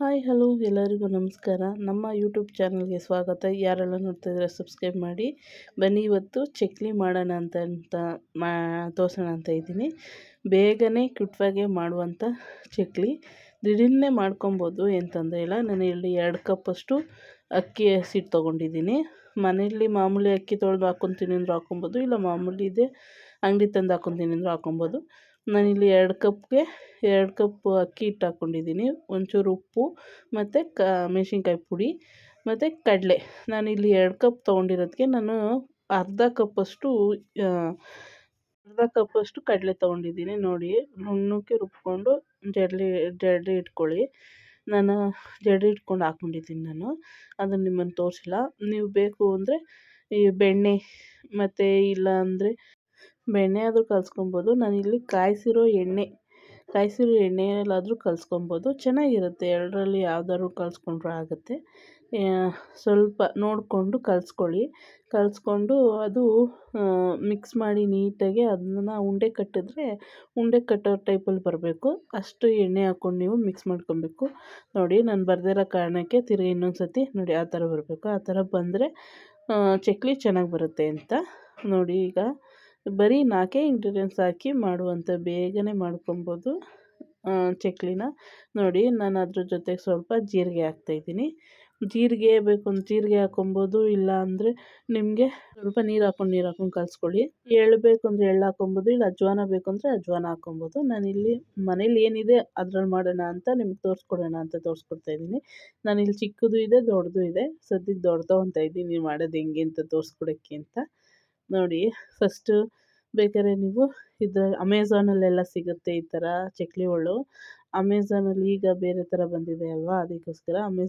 Hi, hello ಎಲ್ಲರಿಗೂ ನಮಸ್ಕಾರ. ನಮ್ಮ ಯೂಟ್ಯೂಬ್ ಚಾನಲ್ಗೆ ಸ್ವಾಗತ. ಯಾರೆಲ್ಲ ನೋಡ್ತಾ ಸಬ್ಸ್ಕ್ರೈಬ್ ಮಾಡಿ. ಬನ್ನಿ, ಇವತ್ತು ಚಕ್ಲಿ ಮಾಡೋಣ ಅಂತ ಅಂತ ಮಾ, ತೋರಿಸೋಣ ಅಂತ ಇದ್ದೀನಿ. ಬೇಗನೆ ಕ್ವಿಟ್ವಾಗೆ ಮಾಡುವಂಥ ಚಕ್ಲಿ. ದಿಢೀರ್ನೇ ಮಾಡ್ಕೊಬೋದು ಏನು ಇಲ್ಲ. ನಾನು ಇಲ್ಲಿ ಎರಡು ಕಪ್ಪಷ್ಟು ಅಕ್ಕಿ ಹಸಿಟ್ಟು ತೊಗೊಂಡಿದ್ದೀನಿ. ಮನೆಯಲ್ಲಿ ಮಾಮೂಲಿ ಅಕ್ಕಿ ತೊಳೆದು ಹಾಕೊಂತೀನಿ ಅಂದರೂ ಹಾಕೊಬೋದು, ಇಲ್ಲ ಮಾಮೂಲಿ ಇದೆ ಅಂಗಡಿ ತಂದು ಹಾಕೊಂತೀನಿ ಅಂದರೂ ಹಾಕ್ಕೊಬೋದು ನಾನಿಲ್ಲಿ ಎರಡು ಕಪ್ಗೆ, ಎರಡು ಕಪ್ ಅಕ್ಕಿ ಹಿಟ್ಟು ಹಾಕ್ಕೊಂಡಿದ್ದೀನಿ ಒಂಚೂರು ಉಪ್ಪು ಮತ್ತು ಕ, ಮೆಣಸಿನ್ಕಾಯಿ ಪುಡಿ ಮತ್ತು ಕಡಲೆ. ನಾನಿಲ್ಲಿ ಎರಡು ಕಪ್ ತೊಗೊಂಡಿರೋದಕ್ಕೆ ನಾನು ಅರ್ಧ ಕಪ್ಪಷ್ಟು ಅರ್ಧ ಕಪ್ಪಷ್ಟು ಕಡಲೆ ತೊಗೊಂಡಿದ್ದೀನಿ ನೋಡಿ, ನುಣ್ಣಕ್ಕೆ ರುಬ್ಕೊಂಡು ಜಡ್ಲಿ ಜಡ್ಲಿ ಇಟ್ಕೊಳ್ಳಿ ನಾನು ಜಡ್ಲಿ ಇಟ್ಕೊಂಡು ಹಾಕ್ಕೊಂಡಿದ್ದೀನಿ ನಾನು. ಅದನ್ನು ನಿಮ್ಮನ್ನು ತೋರಿಸಿಲ್ಲ. ನೀವು ಬೇಕು ಅಂದರೆ ಈ ಬೆಣ್ಣೆ ಮತ್ತು ಇಲ್ಲ ಅಂದರೆ ಬೆಣ್ಣೆ ಆದರೂ ನಾನು ನಾನಿಲ್ಲಿ ಕಾಯಿಸಿರೋ ಎಣ್ಣೆ, ಕಾಯಿಸಿರೋ ಎಣ್ಣೆಯಲ್ಲಾದರೂ ಕಲಸ್ಕೊಬೋದು. ಚೆನ್ನಾಗಿರುತ್ತೆ. ಎರಡರಲ್ಲಿ ಯಾವ್ದಾದ್ರು ಕಲಸ್ಕೊಂಡ್ರೆ ಆಗುತ್ತೆ. ಸ್ವಲ್ಪ ನೋಡಿಕೊಂಡು ಕಲಸ್ಕೊಳ್ಳಿ. ಕಲಸ್ಕೊಂಡು ಅದು ಮಿಕ್ಸ್ ಮಾಡಿ ನೀಟಾಗಿ ಅದನ್ನು ಉಂಡೆ ಕಟ್ಟಿದ್ರೆ ಉಂಡೆ ಕಟ್ಟೋ ಟೈಪಲ್ಲಿ ಬರಬೇಕು. ಅಷ್ಟು ಎಣ್ಣೆ ಹಾಕ್ಕೊಂಡು ನೀವು ಮಿಕ್ಸ್ ಮಾಡ್ಕೊಬೇಕು. ನೋಡಿ, ನಾನು ಬರ್ದಿರೋ ಕಾರಣಕ್ಕೆ ತಿರುಗಿ ಇನ್ನೊಂದು ಸತಿ ನೋಡಿ, ಆ ಥರ ಬರಬೇಕು. ಆ ಥರ ಬಂದರೆ ಚಕ್ಲಿ ಚೆನ್ನಾಗಿ ಬರುತ್ತೆ ಅಂತ. ನೋಡಿ ಈಗ ಬರೀ ನಾಲ್ಕೇ ಇಂಗ್ರೀಡಿಯೆಂಟ್ಸ್ ಹಾಕಿ ಮಾಡುವಂಥ ಬೇಗನೆ ಮಾಡ್ಕೊಬೋದು. ಚಕ್ಲಿನ. ನೋಡಿ, ನಾನು ಅದ್ರ ಜೊತೆಗೆ ಸ್ವಲ್ಪ ಜೀರಿಗೆ ಹಾಕ್ತಾಯಿದ್ದೀನಿ ಜೀರಿಗೆ ಬೇಕು ಅಂತ ಜೀರಿಗೆ ಹಾಕೊಬೋದು, ಇಲ್ಲ ಅಂದರೆ ನಿಮಗೆ ಸ್ವಲ್ಪ ನೀರು ಹಾಕೊಂಡು ನೀರು ಹಾಕೊಂಡು ಕಲಿಸ್ಕೊಳ್ಳಿ. ಎಳ್ಳು ಬೇಕು ಅಂದರೆ ಎಳ್ಳು ಹಾಕೊಬೋದು, ಇಲ್ಲ ಅಜ್ವಾನ ಬೇಕು ಅಂದರೆ ಅಜ್ವಾನ ಹಾಕೊಬೋದು. ನಾನಿಲ್ಲಿ ಮನೇಲಿ ಏನಿದೆ ಅದ್ರಲ್ಲಿ ಮಾಡೋಣ ಅಂತ ನಿಮ್ಗೆ ತೋರಿಸ್ಕೊಡೋಣ ಅಂತ ತೋರಿಸ್ಕೊಡ್ತಾ ಇದ್ದೀನಿ. ಇಲ್ಲಿ ಚಿಕ್ಕದು ಇದೆ, ದೊಡ್ಡದು ಇದೆ. ಸದ್ಯಕ್ಕೆ ದೊಡ್ಡದು ಅಂತ ಇದ್ದೀನಿ ಮಾಡೋದು ಹೆಂಗೆ ಅಂತ ತೋರಿಸ್ಕೊಡೋಕ್ಕೆ ಅಂತ. ನೋಡಿ ಫಸ್ಟು ಬೇಕಾದ್ರೆ ನೀವು ಇದು ಅಮೆಝಾನಲ್ಲೆಲ್ಲ ಸಿಗುತ್ತೆ ಈ ಥರ ಚಕ್ಲಿ ಒಳ್ಳು ಅಮೆಝಾನಲ್ಲಿ ಈಗ ಬೇರೆ ಥರ ಬಂದಿದೆ ಅಲ್ವಾ? ಅದಕ್ಕೋಸ್ಕರ ಅಮೆ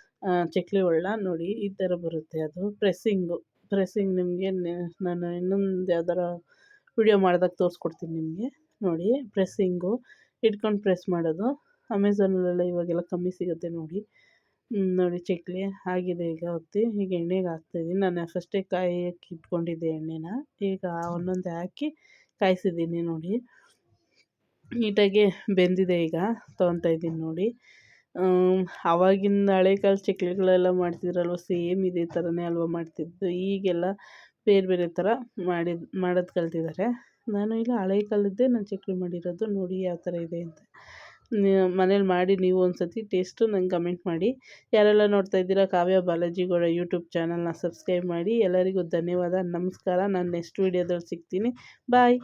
ಚಕ್ಲಿ ನೋಡಿ, ಈ ಥರ ಬರುತ್ತೆ ಅದು. ಪ್ರೆಸ್ಸಿಂಗು ಪ್ರೆಸ್ಸಿಂಗ್ ನಿಮಗೆ ನಾನು ಇನ್ನೊಂದು ಯಾವ್ದಾರ ವಿಡಿಯೋ ಮಾಡಿದಾಗ ತೋರಿಸ್ಕೊಡ್ತೀನಿ ನಿಮಗೆ. ನೋಡಿ ಪ್ರೆಸ್ಸಿಂಗು ಇಟ್ಕೊಂಡು ಪ್ರೆಸ್ ಮಾಡೋದು. ಅಮೆಝಾನಲ್ಲೆಲ್ಲ ಇವಾಗೆಲ್ಲ ಕಮ್ಮಿ ಸಿಗುತ್ತೆ ನೋಡಿ. ನೋಡಿ ಚಕ್ಲಿ ಆಗಿದೆ ಈಗ ಒತ್ತಿ. ಈಗ ಎಣ್ಣೆಗೆ ಹಾಕ್ತಾಯಿದ್ದೀನಿ. ನಾನು ಫಸ್ಟೇ ಕಾಯಕ್ಕೆ ಇಟ್ಕೊಂಡಿದ್ದೆ ಎಣ್ಣೆನ. ಈಗ ಒಂದೊಂದೇ ಹಾಕಿ ಕಾಯಿಸಿದ್ದೀನಿ ನೋಡಿ. ನೀಟಾಗಿ ಬೆಂದಿದೆ ಈಗ. ಇದ್ದೀನಿ ನೋಡಿ. ಆವಾಗಿನ ಹಳೆ ಕಾಲ ಚಕ್ಲಿಗಳೆಲ್ಲ ಮಾಡ್ತಿದ್ರಲ್ವ, ಸೇಮ್ ಇದೇ ಥರನೇ ಅಲ್ವ ಮಾಡ್ತಿದ್ದು. ಈಗೆಲ್ಲ ಬೇರೆ ಬೇರೆ ಥರ ಮಾಡಿದ, ಮಾಡೋದು ಕಲ್ತಿದ್ದಾರೆ. ನಾನು ಈಗ ಹಳೆ ಕಾಲದ್ದೇ ನಾನು ಚಕ್ಲಿ ಮಾಡಿರೋದು. ನೋಡಿ ಯಾವ ಥರ ಇದೆ ಅಂತ. ಮನೇಲಿ ಮಾಡಿ ನೀವು ಒಂದು ಸತಿ ಟೇಸ್ಟು ನಂಗೆ ಕಮೆಂಟ್ ಮಾಡಿ. ಯಾರೆಲ್ಲ ನೋಡ್ತಾ ಇದ್ದೀರಾ ಕಾವ್ಯ ಬಾಲಾಜಿಗೌಡ ಯೂಟ್ಯೂಬ್ ಚಾನಲ್ನ ಸಬ್ಸ್ಕ್ರೈಬ್ ಮಾಡಿ. ಎಲ್ಲರಿಗೂ ಧನ್ಯವಾದ. ನಮಸ್ಕಾರ. ನಾನು ನೆಕ್ಸ್ಟ್ ವೀಡಿಯೋದಲ್ಲಿ ಸಿಗ್ತೀನಿ. ಬಾಯ್.